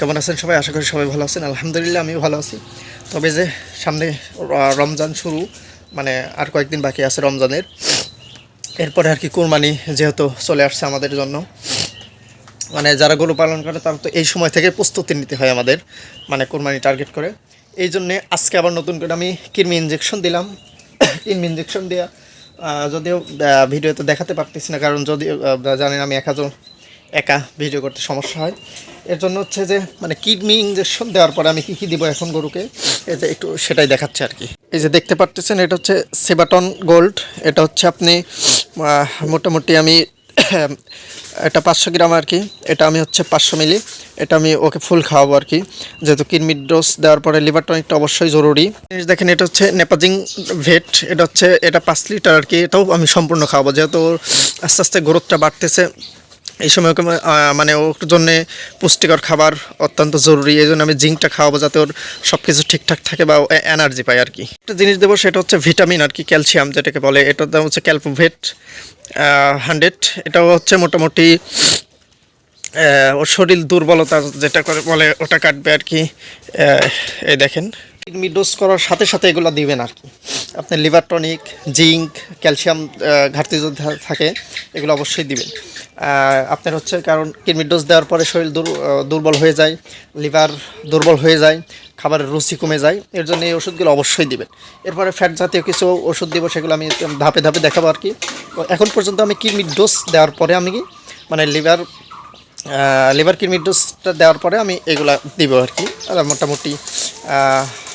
কেমন আছেন সবাই? আশা করি সবাই ভালো আছেন। আলহামদুলিল্লাহ, আমিও ভালো আছি। তবে যে সামনে রমজান শুরু মানে আর কয়েকদিন বাকি আছে রমজানের। এরপরে আর কি কোরবানি যেহেতু চলে আসছে আমাদের জন্য। মানে যারা গরু পালন করে, তারা তো এই সময় থেকে প্রস্তুতি নিতে হয় আমাদের মানে কোরবানি টার্গেট করে। এই জন্যে আজকে আবার নতুন করে আমি কৃমি ইঞ্জেকশন দিলাম। কৃমি ইঞ্জেকশন দেওয়া যদিও ভিডিওতে দেখাতে পারতেছি না, কারণ যদি জানেন আমি একা জন- একা ভিডিও করতে সমস্যা হয়। এর জন্য হচ্ছে যে মানে কিডনি ইঞ্জেকশন দেওয়ার পরে আমি কী কী দিব এখন গরুকে, এই যে একটু সেটাই দেখাচ্ছে আর কি। এই যে দেখতে পারতেছেন, এটা হচ্ছে সেবাটন গোল্ড এটা হচ্ছে আপনি মোটামুটি আমি এটা পাঁচশো গ্রাম আর কি। এটা আমি হচ্ছে পাঁচশো মিলি। এটা আমি ওকে ফুল খাওয়াবো আর কি। যেহেতু কিডনির ডোজ দেওয়ার পরে লিভার টনিকটা অবশ্যই জরুরি। জিনিস দেখেন, এটা হচ্ছে নেপাজিং ভেট এটা হচ্ছে, এটা পাঁচ লিটার আর কি। এটাও আমি সম্পূর্ণ খাওয়াবো। যেহেতু আস্তে আস্তে গ্রোথটা বাড়তেছে এই সময় ওকে মানে ওর জন্যে পুষ্টিকর খাবার অত্যন্ত জরুরি। এই জন্য আমি জিঙ্কটা খাওয়াবো যাতে ওর সব কিছু ঠিকঠাক থাকে বা এনার্জি পায় আর কি একটা জিনিস দেবো, সেটা হচ্ছে ভিটামিন আর কি ক্যালসিয়াম যেটাকে বলে। এটার দাম হচ্ছে ক্যালপোভেট হান্ড্রেড। এটাও হচ্ছে মোটামুটি ওর শরীর দুর্বলতা যেটা করে বলে, ওটা কাটবে আর কি এই দেখেন। কিডনি ডোজ করার সাথে সাথে এগুলো দিবেন আর কি আপনার লিভার টনিক, জিঙ্ক, ক্যালসিয়াম ঘাটতি যদি থাকে, এগুলো অবশ্যই দিবেন। আপনার হচ্ছে কারণ কিডনি ডোজ দেওয়ার পরে শরীর দুর- দুর্বল হয়ে যায় লিভার দুর্বল হয়ে যায়, খাবারের রুচি কমে যায়, এর জন্য এই ওষুধগুলো অবশ্যই দিবেন। এরপরে ফ্যাট জাতীয় কিছু ওষুধ দিব, সেগুলো আমি ধাপে ধাপে দেখাবো আর কি। এখন পর্যন্ত আমি কিডনি ডোজ দেওয়ার পরে আমি মানে লিভার লিভার কিডনির ডোজটা দেওয়ার পরে আমি এগুলা দিব আর কি। মোটামুটি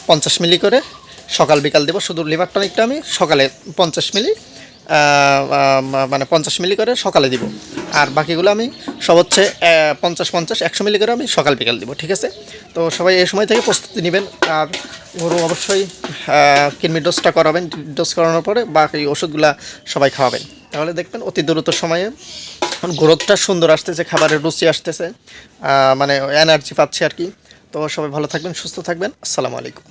পঞ্চাশ মিলি করে সকাল বিকাল দেবো। শুধু লিভার টনিকটা আমি সকালে পঞ্চাশ মিলি মানে পঞ্চাশ মিলি করে সকালে দিব। আর বাকিগুলো আমি সব হচ্ছে পঞ্চাশ পঞ্চাশ, একশো মিলি করে আমি সকাল বিকাল দিব, ঠিক আছে? তো সবাই এই সময় থেকে প্রস্তুতি নেবেন, আর গরু অবশ্যই কিডনি ডোজটা করাবেন, ডোজ করানোর পরে বাকি ওষুধগুলা সবাই খাওয়াবেন। তাহলে দেখবেন অতি দ্রুত সময়ে গ্রোথটা সুন্দর আসতেছে, খাবারের রুচি আসতেছে মানে এনার্জি পাচ্ছে আর কি। তো সবাই ভালো থাকবেন, সুস্থ থাকবেন, আসসালামু আলাইকুম।